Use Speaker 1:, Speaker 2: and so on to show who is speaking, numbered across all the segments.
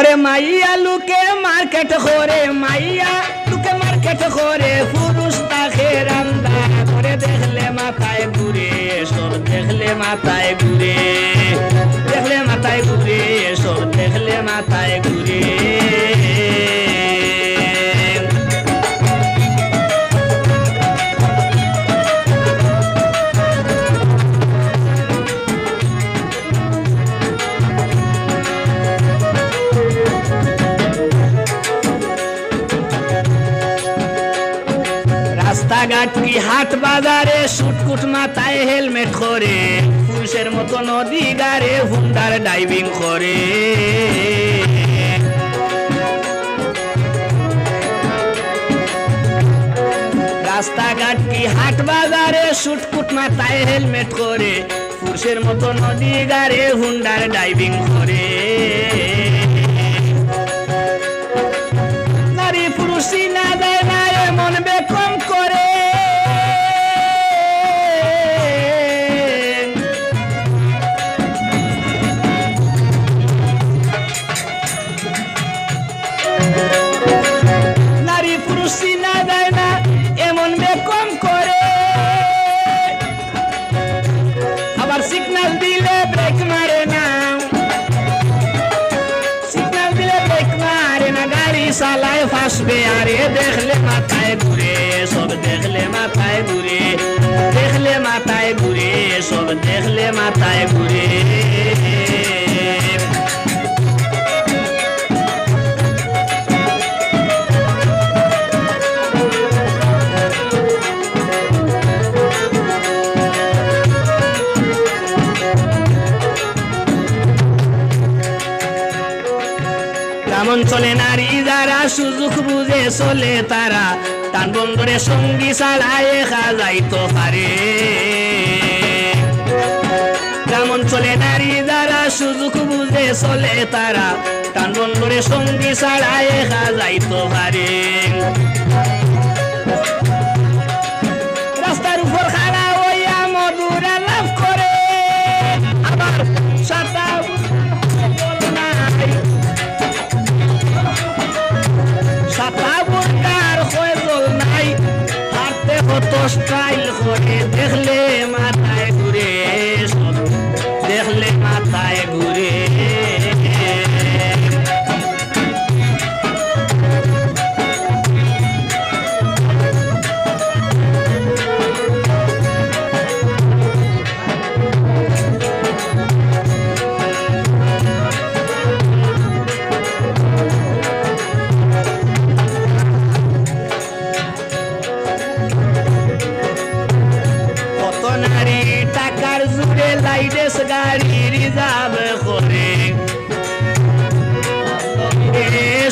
Speaker 1: ওরে মাইয়া, লুকে মার্কেট করে মাইয়া, লুকে মার্কেট করে পুরুষ তাকে রান্দা করে। দেখলে মাথায় ঘুরে সব দেখলে মাথায় ঘুরে। রাস্তাঘাট কি হাট বাজারে? সুটকুট মাথায় হেলমেট করে। পুরুষের মতো নদী গারে হুন্ডার ডাইভিং করে। রাস্তাঘাট কি হাট বাজারে? সুটকুট মাথায় হেলমেট করে। পুরুষের মতো নদী গারে হুন্ডার ডাইভিং করে। না দেয় না, এমন বেকম করে। আবার সিগন্যাল দিলে ব্রেক মারে না। সিগন্যাল দিলে ব্রেক মারে না, গাড়ি চালায় ফাঁসবে, আরে দেখলে মাথায় ঘুরে, সব দেখলে মাথায় ঘুরে। দেখলে মাথায় ঘুরে, সব দেখলে মাথায় ঘুরে। অঞ্চলে নারী যারা সুযোগ বুঝে চলে তারা। টান বন্ধুরে সঙ্গী চালায় যাইতো পারে। গ্রাম চলে নারী যারা সুযোগ বুঝে চলে তারা টান বন্ধুরে সঙ্গী চালায় যাইতো পারে।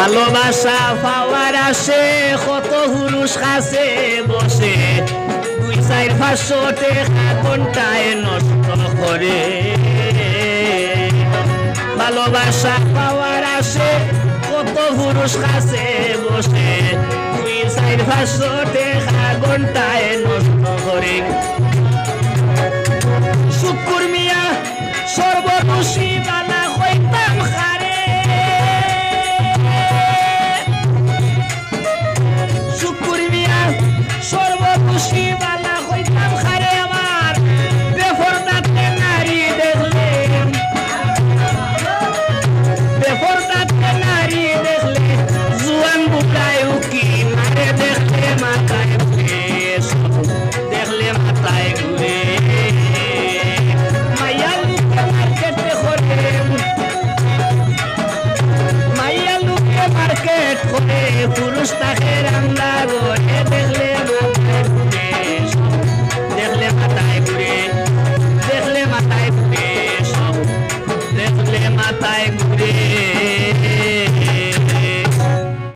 Speaker 1: ভালোবাসা পাওয়ার আসে, কত হুরুষ কাছে বসে। দুই চার পাঁচশো কোনটায় নষ্ট করে। ভালোবাসা পাওয়ার আসে, কত পুরুষ কাছে বসে। দুই চার পাঁচশো টেকা ঘন্টায়